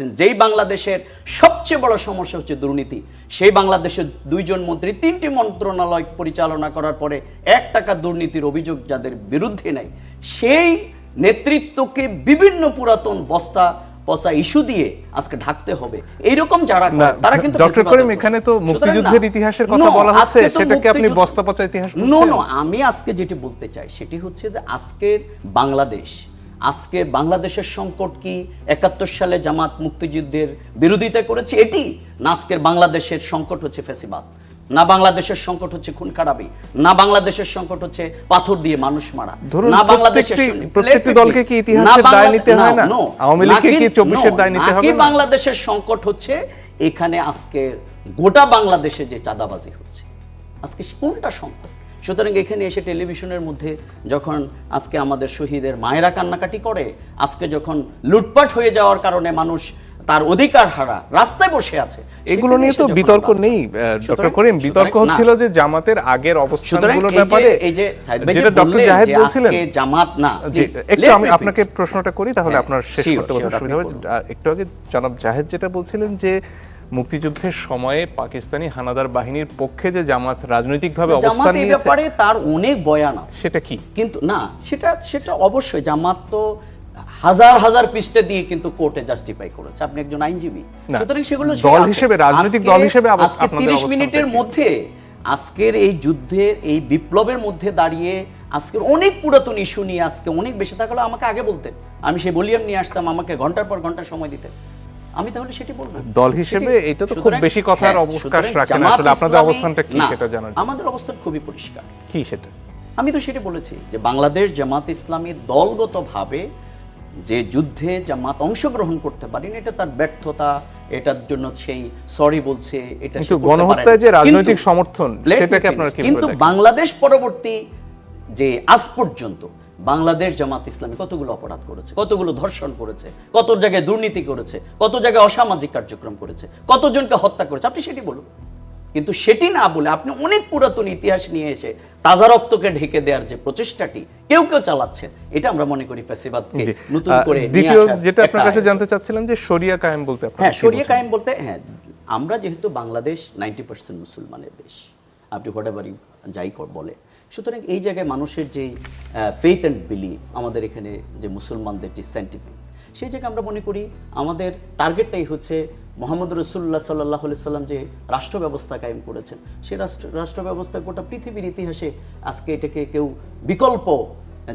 যেই বাংলাদেশের সবচেয়ে বড় সমস্যা হচ্ছে দুর্নীতি সেই বাংলাদেশের দুইজন মন্ত্রী তিনটি মন্ত্রণালয় পরিচালনা করার পরে এক টাকা দুর্নীতির অভিযোগ যাদের বিরুদ্ধে নাই সেই নেতৃত্বকে বিভিন্ন পুরাতন বস্তা পচা ইস্যু দিয়ে আজকে ঢাকতে হবে। এইরকম যারা তারা কিন্তু ডক্টর করিম এখানে তো মুক্তিযুদ্ধের ইতিহাসের কথা বলা হচ্ছে সেটাকে আপনি বস্তা পচা ইতিহাস নো নো আমি আজকে যেটি বলতে চাই সেটি হচ্ছে যে আজকের বাংলাদেশ আজকে বাংলাদেশের সংকট কি একাত্তর সালে জামাত মুক্তিযুদ্ধের বিরোধিতা করেছে? এটি না আজকের বাংলাদেশের সংকট হচ্ছে ফেসিবাদ? না বাংলাদেশের সংকট হচ্ছে খুন খারাপি না বাংলাদেশের সংকট হচ্ছে পাথর দিয়ে মানুষ মারা? না বাংলাদেশের প্রত্যেকটি- সৈনিক- প্রত্যেকটি Let me দলকে কি ইতিহাসের দায় নিতে হয় না? আওয়ামী লীগকে কি 24 এর দায় নিতে হবে না? বাংলাদেশের সংকট হচ্ছে এখানে আজকে গোটা বাংলাদেশে যে চাঁদাবাজি হচ্ছে। আজকে কোনটা সংকট? সুতরাং এখানে এসে টেলিভিশনের মধ্যে যখন আজকে আমাদের শহীদের মায়েরা কান্নাকাটি করে আজকে যখন লুটপাট হয়ে যাওয়ার কারণে মানুষ তার অধিকার হারা রাস্তায় বসে আছে এগুলো নিয়ে তো বিতর্ক নেই ডক্টর করিম বিতর্ক হচ্ছিল যে জামাতের আগের অবস্থানগুলোর ব্যাপারে এই যে যে যেটা ডক্টর জাহেদ বলছিলেন। আজকে জামাত না। একটু আমি আপনাকে প্রশ্নটা করি তাহলে হ্যাঁ, আপনার শেষ করতে সুবিধা হবে। একটু আগে জনাব জাহেদ যেটা বলছিলেন যে মুক্তিযুদ্ধের সময়ে পাকিস্তানি হানাদার বাহিনীর পক্ষে যে জামাত রাজনৈতিকভাবে অবস্থান নিয়েছে ব্যাপারে তার অনেক বয়ান আছে। সেটা কি? কিন্তু না সেটা সেটা অবশ্যই জামাত তো হাজার হাজার পৃষ্ঠা দিয়ে কিন্তু কোর্টে জাস্টিফাই করেছে। আপনি একজন আইনজীবী। সুতরাং সেগুলো দল হিসেবে, রাজনৈতিক দল হিসেবে আজকে আপনাদের 30 মিনিটের মধ্যে আজকের এই যুদ্ধের এই বিপ্লবের মধ্যে দাঁড়িয়ে আজকের অনেক পুরাতন ইস্যু নিয়ে আজকে অনেক বেশি থাকলে। আমাকে আগে বলতেন। আমি সেই বলিয়াম নিয়ে আসতাম আমাকে ঘণ্টার পর ঘণ্টা সময় দিতেন। আমি তাহলে সেটি বলব। দল হিসেবে এটা তো খুব বেশি কথার হ্যাঁ, অবকাশ সুতরাং রাখে না। আসলে আপনাদের অবস্থানটা কি সেটা জানার। আমাদের অবস্থান খুবই পরিষ্কার। কি সেটা? আমি তো সেটা বলেছি যে বাংলাদেশ জামাত ইসলামী দলগতভাবে যে যুদ্ধে জামাত অংশগ্রহণ করতে পারেনি এটা তার ব্যর্থতা এটার জন্য সেই সরি বলছে এটা কিন্তু গণহত্যায় যে রাজনৈতিক সমর্থন, সেটাকে আপনারা কিন্তু বাংলাদেশ পরবর্তী যে আজ পর্যন্ত বাংলাদেশ জামাত ইসলামী কতগুলো অপরাধ করেছে কতগুলো ধর্ষণ করেছে কত জায়গায় দুর্নীতি করেছে কত জায়গায় অসামাজিক কার্যক্রম করেছে কতজনকে হত্যা করেছে আপনি সেটি বলুন। কিন্তু সেটি না বলে আপনি অনেক পুরাতন ইতিহাস নিয়ে এসে তাজা রক্তকে ঢেকে দেওয়ার যে প্রচেষ্টাটি কেউ কেউ চালাচ্ছেন এটা আমরা মনে করি ফ্যাসিবাদকে নতুন করে দ্বিতীয় যেটা আপনার কাছে জানতে চাচ্ছিলাম যে শরিয়া কায়েম বলতে হ্যাঁ কি শরিয়া কায়েম বলতে হ্যাঁ আমরা যেহেতু বাংলাদেশ নাইনটি পার্সেন্ট মুসলমানের দেশ আপনি হোয়াট এভার যাই বলে সুতরাং এই জায়গায় মানুষের যে ফেইথ অ্যান্ড বিলিভ আমাদের এখানে যে মুসলমানদের যে সেন্টিমেন্ট সেই জায়গায় আমরা মনে করি আমাদের টার্গেটটাই হচ্ছে মোহাম্মদ রসুল্লাহ সাল্লাহ সাল্লাম যে রাষ্ট্র ব্যবস্থা কায়েম করেছেন। সেই রাষ্ট্র রাষ্ট্র ব্যবস্থা গোটা পৃথিবীর ইতিহাসে আজকে এটাকে কেউ বিকল্প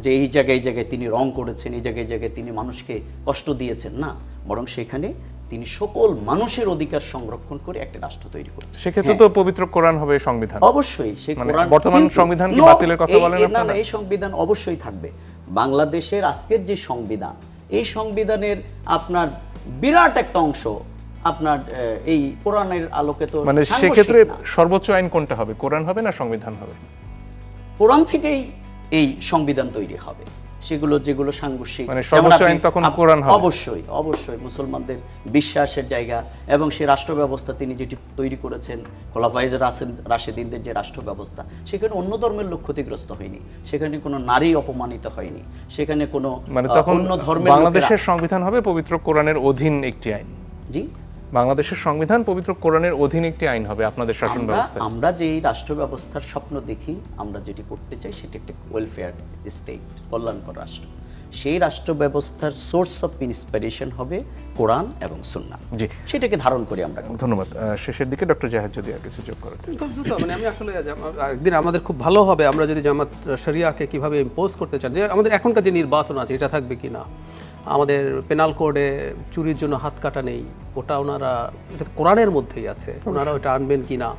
যে এই জায়গায় এই জায়গায় তিনি রং করেছেন, এই জায়গায় জায়গায় তিনি মানুষকে কষ্ট দিয়েছেন। না, বরং সেখানে তিনি সকল মানুষের অধিকার সংরক্ষণ করে একটা রাষ্ট্র তৈরি করেছেন। সেক্ষেত্রে তো পবিত্র কোরআন হবে সংবিধান। অবশ্যই সেই মানে কোরআন বর্তমান সংবিধান কি বাতিলের কথা বলেন না না এই সংবিধান অবশ্যই থাকবে। বাংলাদেশের আজকের যে সংবিধান এই সংবিধানের আপনার বিরাট একটা অংশ আপনার এই কোরআনের আলোকে তো মানে সেক্ষেত্রে সর্বোচ্চ আইন কোনটা হবে? কোরআন হবে না সংবিধান হবে? কোরআন থেকেই এই সংবিধান তৈরি হবে। সেগুলো যেগুলো সাংঘর্ষিক। মানে তখন কোরআন অবশ্যই অবশ্যই মুসলমানদের বিশ্বাসের জায়গা এবং সেই রাষ্ট্র ব্যবস্থা তিনি যেটি তৈরি করেছেন খোলাফাইজ রাশেদিনদের যে রাষ্ট্র ব্যবস্থা সেখানে অন্য ধর্মের লোক ক্ষতিগ্রস্ত হয়নি। সেখানে কোনো নারী অপমানিত হয়নি। সেখানে কোনো মানে তখন অন্য ধর্মের বাংলাদেশের সংবিধান হবে পবিত্র কোরআনের অধীন একটি আইন। জি? বাংলাদেশের সংবিধান পবিত্র কোরআনের অধীন একটি আইন হবে আপনাদের শাসন আমরা ব্যবস্থায়। আমরা যেই রাষ্ট্র ব্যবস্থার স্বপ্ন দেখি আমরা যেটি করতে চাই সেটি একটা ওয়েলফেয়ার স্টেট কল্যাণকর রাষ্ট্র। সেই রাষ্ট্র ব্যবস্থার সোর্স অফ ইন্সপিরেশন হবে কোরআন এবং সুন্নাহ। জি। সেটাকে ধারণ করে আমরা ধন্যবাদ। শেষের দিকে ডক্টর জাহেদ যদি আর কিছু যোগ করেন। দ্রুত মানে আমি আসলে একদিন আমাদের খুব ভালো হবে আমরা যদি জামাত শরিয়াকে কীভাবে ইম্পোজ করতে চান। যে আমাদের এখনকার যে নির্বাচন আছে এটা থাকবে কি না? আমাদের পেনাল কোডে চুরির জন্য হাত কাটা নেই। ওটা ওনারা এটা কোরআনের মধ্যেই আছে। ওনারা ওটা আনবেন কি না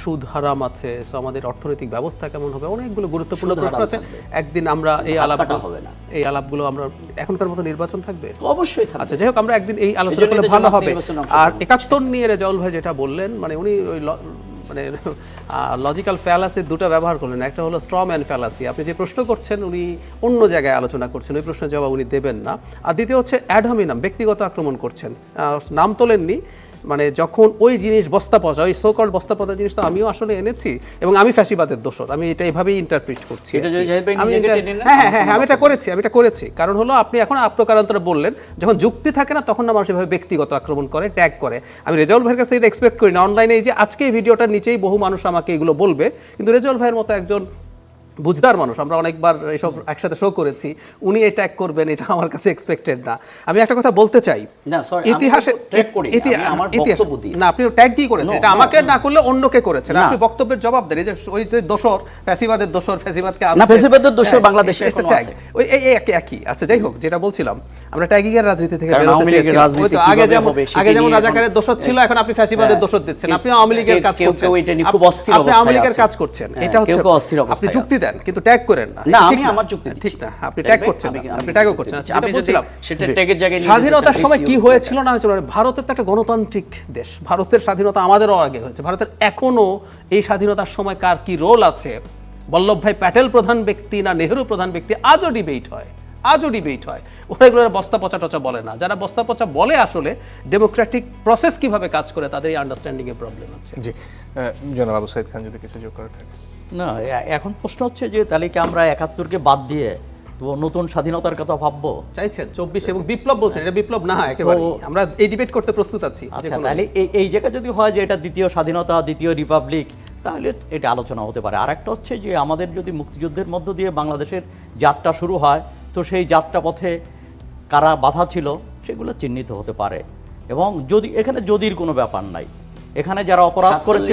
সুদ হারাম আছে সো আমাদের অর্থনৈতিক ব্যবস্থা কেমন হবে? অনেকগুলো গুরুত্বপূর্ণ প্রশ্ন আছে। একদিন আমরা এই হাত আলাপ হবে না। এই আলাপগুলো আমরা এখনকার মতো নির্বাচন থাকবে? অবশ্যই। আচ্ছা যাই হোক আমরা একদিন এই আলোচনা ভালো হবে। আর একাত্তর নিয়ে রেজাউল ভাই যেটা বললেন মানে উনি ওই মানে লজিক্যাল ফ্যালাসি দুটো ব্যবহার করলেন। একটা হলো স্ট্রম অ্যান্ড ফ্যালাসি আপনি যে প্রশ্ন করছেন, উনি অন্য জায়গায় আলোচনা করছেন। ওই প্রশ্নের জবাব উনি দেবেন না। আর দ্বিতীয় হচ্ছে অ্যাডহমিনাম ব্যক্তিগত আক্রমণ করছেন। নাম তোলেননি। মানে যখন ওই জিনিস বস্তা পচা ওই সোকল বস্তা পচা জিনিস তো আমিও আসলে এনেছি এবং আমি ফ্যাসিবাদের দোষর। আমি এটা এভাবেই ইন্টারপ্রিট করছি হ্যাঁ হ্যাঁ হ্যাঁ আমি এটা করেছি আমি এটা করেছি। কারণ হলো আপনি এখন আপ্রকারান্তরে বললেন যখন যুক্তি থাকে না তখন না মানুষ এভাবে ব্যক্তিগত আক্রমণ করে ট্যাগ করে। আমি রেজাউল ভাইয়ের কাছে এটা এক্সপেক্ট করি না। অনলাইনে এই যে আজকে এই ভিডিওটার নিচেই বহু মানুষ আমাকে এগুলো বলবে কিন্তু রেজাউল ভাইয়ের মতো একজন বুঝদার মানুষ আমরা অনেকবার এসব একসাথে শো করেছি উনি ট্যাগ করবেন এটা আমার কাছে এক্সপেক্টেড না। আমি একটা কথা বলতে চাই। ইতিহাসে। না আপনি ট্যাগ দিয়ে করেছেন। এটা আমাকে না করলে অন্যকে করেছেন। আপনি বক্তব্যের জবাব দেন। এই যে ওই যে দোষর ফ্যাসিবাদের দোষর ফ্যাসিবাদকে না, ফ্যাসিবাদের দোষর হ্যাঁ, বাংলাদেশে এটা tag। আছে। ওই এই একই একই। আচ্ছা যাই হোক যেটা বলছিলাম আমরা ট্যাগিং এর রাজনীতি থেকে বেরোতে রাজনীতি আগে যেমন আগে যেমন রাজাকারের দোষর ছিল এখন আপনি ফ্যাসিবাদের হ্যাঁ, দোষর দিচ্ছেন। আপনি আওয়ামী লীগের কাজ করছেন। আপনি আওয়ামী লীগের কাজ করছেন। হ্যাঁ, এটা হচ্ছে আপনি যুক্তি দেন কিন্তু ট্যাগ করেন না। না, আমি আমার যুক্তি ঠিক না আপনি ট্যাগ করছেন আপনি ট্যাগও করছেন। আচ্ছা আমি বলছিলাম, সেটা ট্যাগের জায়গায় স্বাধীনতার সময় কি হয়েছিল? না হয়েছিল? মানে ভারতের তো একটা গণতান্ত্রিক দেশ। ভারতের স্বাধীনতা আমাদেরও আগে হয়েছে। ভারতের এখনও এই স্বাধীনতার সময় কার কি রোল আছে? বল্লভ ভাই প্যাটেল প্রধান ব্যক্তি না নেহেরু প্রধান ব্যক্তি? আজও ডিবেট হয়। আজও ডিবেট হয়। ওরা এগুলো বস্তা পচা টচা বলে না। যারা বস্তা পচা বলে আসলে ডেমোক্রেটিক প্রসেস কীভাবে কাজ করে তাদের এই আন্ডারস্ট্যান্ডিং এর প্রবলেম আছে। জি জনাব আবু সাইদ খান যদি কিছু যোগ করার থাকে। না এখন প্রশ্ন হচ্ছে যে তাহলে কি আমরা একাত্তরকে বাদ দিয়ে তো নতুন স্বাধীনতার কথা ভাববো? চাইছেন চব্বিশ এবং বিপ্লব বলছেন এটা বিপ্লব না একেবারে আমরা এই ডিবেট করতে প্রস্তুত আছি আচ্ছা তাহলে এই এই জায়গা যদি হয় যে এটা দ্বিতীয় স্বাধীনতা দ্বিতীয় রিপাবলিক তাহলে এটা আলোচনা হতে পারে। আর একটা হচ্ছে যে আমাদের যদি মুক্তিযুদ্ধের মধ্য দিয়ে বাংলাদেশের যাত্রা শুরু হয় তো সেই যাত্রা পথে কারা বাধা ছিল সেগুলো চিহ্নিত হতে পারে। এবং যদি এখানে যদির কোনো ব্যাপার নাই। এখানে যারা অপরাধ করেছে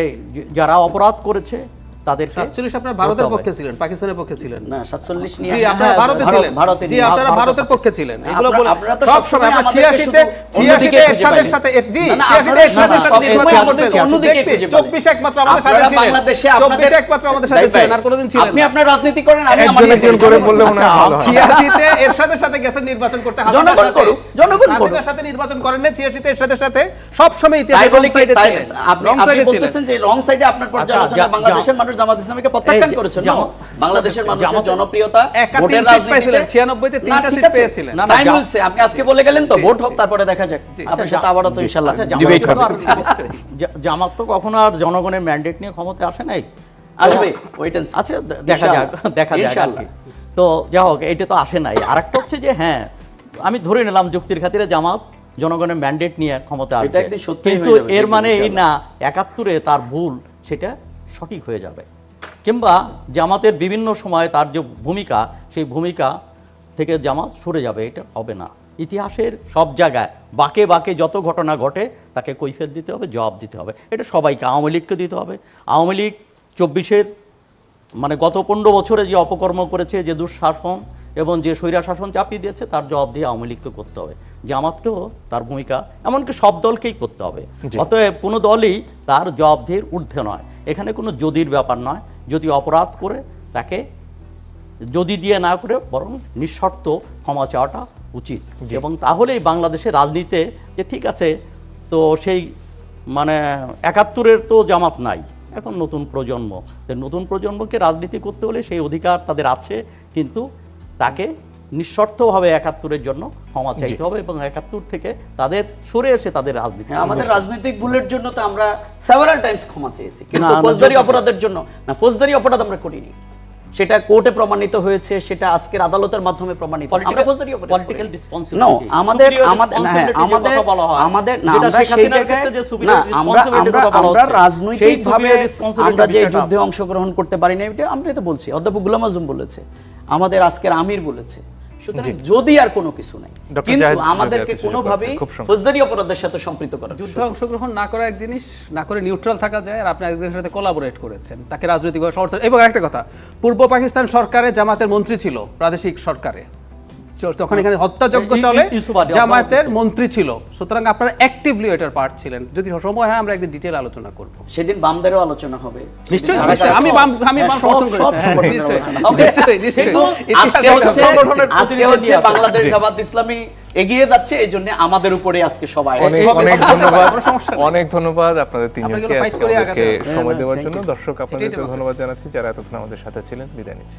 এই যারা অপরাধ করেছে তাদেরকে সাতচল্লিশ আপনারা ভারতের পক্ষে ছিলেন পাকিস্তানের পক্ষে ছিলেন। না সাতচল্লিশ নিয়ে আপনারা ভারতে ছিলেন। ভারতে জি আপনারা ভারতের পক্ষে ছিলেন। এগুলো বলে আপনারা তো সব সময় আমরা ছিয়াশিতে ছিয়াশিতে এরশাদের সাথে এস- জি ছিয়াশিতে এরশাদের সাথে অন্যদিকে। চব্বিশে একমাত্র আমাদের সাথে ছিলেন। বাংলাদেশে চব্বিশে একমাত্র আমাদের সাথে ছিলেন। আর কোনোদিন ছিলেন আপনি আপনার রাজনীতি করেন আমি আমার একজন করে। বললে মনে হয় ছিয়াশিতে এরশাদের সাথে গেছেন নির্বাচন করতে। জনগণ সাথে। করুক, জনগণ করুক। সাথে নির্বাচন করেন না ছিয়াশিতে এরশাদের সাথে। সব সময় ইতিহাসে এ তাই- ছিলেন। আপনি। বলতেছেন যে রং সাইডে আপনার পর্যালোচনা বাংলাদেশের মানুষ জামাত ইসলামীকে প্রত্যাখ্যান করেছেন বাংলাদেশের মানুষের জনপ্রিয়তা ভোটের রাজনীতিতে 96 তে তিনটা সিট পেয়েছিলেন। না, তাই বলছে আপনি আজকে বলে গেলেন তো ভোট হোক তারপরে দেখা যাক। আপনার সাথে আবারও তো ইনশাআল্লাহ আচ্ছা, ডিবেট হবে। জামাত তো কখনো আর জনগণের ম্যান্ডেট নিয়ে ক্ষমতায় আসে নাই? আসবে ওয়েট এন্ড আচ্ছা দেখা যাক দেখা যাক ইনশাআল্লাহ তো যা হোক এটা তো আসে নাই। আর একটা হচ্ছে যে হ্যাঁ আমি ধরে নিলাম যুক্তির খাতিরে জামাত জনগণের ম্যান্ডেট নিয়ে ক্ষমতা আসবে। কিন্তু এর মানে এই না একাত্তরে তার ভুল সেটা সঠিক হয়ে যাবে। কিংবা জামাতের বিভিন্ন সময়ে তার যে ভূমিকা, সেই ভূমিকা থেকে জামাত সরে যাবে, এটা হবে না। ইতিহাসের সব জায়গায় বাকে বাকে যত ঘটনা ঘটে, তাকে কৈফিয়ত দিতে হবে, জবাব দিতে হবে। এটা সবাইকে, আওয়ামী লীগকে দিতে হবে। আওয়ামী লীগ চব্বিশের মানে গত পনেরো বছরে যে অপকর্ম করেছে, যে দুঃশাসন এবং যে স্বৈরা শাসন চাপিয়ে দিয়েছে তার জবাব দিয়ে আওয়ামী লীগকে করতে হবে। জামাতকেও তার ভূমিকা এমনকি সব দলকেই করতে হবে। অতএব কোনো দলই তার জবাবদিহির ঊর্ধ্বে নয়। এখানে কোনো যদির ব্যাপার নয়। যদি অপরাধ করে তাকে যদি দিয়ে না করে বরং নিঃশর্ত ক্ষমা চাওয়াটা উচিত। এবং তাহলেই বাংলাদেশের রাজনীতিতে যে ঠিক আছে তো সেই মানে একাত্তরের তো জামাত নাই। এখন নতুন প্রজন্ম। নতুন প্রজন্মকে রাজনীতি করতে হলে সেই অধিকার তাদের আছে কিন্তু তাকে নিঃশর্তভাবে একাত্তরের জন্য ক্ষমা চাইতে হবে এবং একাত্তর থেকে তাদের সরে এসে তাদের রাজনীতি হ্যাঁ, আমাদের রাজনৈতিক ভুলের জন্য তো আমরা সেভারাল টাইমস ক্ষমা চেয়েছি কিন্তু ফৌজদারি অপরাধের জন্য না ফৌজদারি অপরাধ আমরা করিনি। সেটা কোর্টে প্রমাণিত হয়েছে সেটা আজকের আদালতের মাধ্যমে প্রমাণিত। আমরা ফৌজদারি অপরাধ পলিটিক্যাল No, আমাদের আমাদের হ্যাঁ, আমাদের আমাদের না আমরা সেই জায়গায় যে আমরা আমরা আমরা রাজনৈতিকভাবে আমরা যে যুদ্ধে অংশগ্রহণ করতে পারি না এটা আমরা তো বলছি অধ্যাপক গুলাম আজম বলেছে। আমাদের আজকের আমির বলেছে। সুতরাং যদি আর কোনো কিছু নাই কিন্তু আমাদেরকে কোনোভাবেই। ফৌজদারি অপরাধের সাথে সম্পৃক্ত করা যুদ্ধে অংশগ্রহণ না করা এক জিনিস না করে নিউট্রাল থাকা যায় আর আপনি একজনের সাথে কোলাবোরেট করেছেন। তাকে রাজনৈতিকভাবে সমর্থন এবং একটা কথা পূর্ব পাকিস্তান সরকারে জামাতের মন্ত্রী ছিল প্রাদেশিক সরকারে। তখন এখানে হত্যাযজ্ঞ চলে। জামায়াতের মন্ত্রী ছিল। সুতরাং আপনারা অ্যাক্টিভলি এটার পার্ট ছিলেন। যদি সময় হয় আমরা একদিন ডিটেল আলোচনা করব। সেদিন বামদেরও আলোচনা হবে। নিশ্চয়ই? আমি বাম আমি হ্যাঁ, বাম সব- সমর্থন করি। সব হ্যাঁ, আজকে হচ্ছে আজকে হচ্ছে বাংলাদেশ জামাত ইসলামী এগিয়ে যাচ্ছে এই জন্য আমাদের উপরে আজকে সবাই অনেক ধন্যবাদ। অনেক ধন্যবাদ আপনাদের তিনজনকে আজকে আমাদেরকে সময় দেওয়ার জন্য। দর্শক আপনাদেরকে ধন্যবাদ জানাচ্ছি। যারা এতক্ষণ আমাদের সাথে ছিলেন বিদায় নিচ্ছি।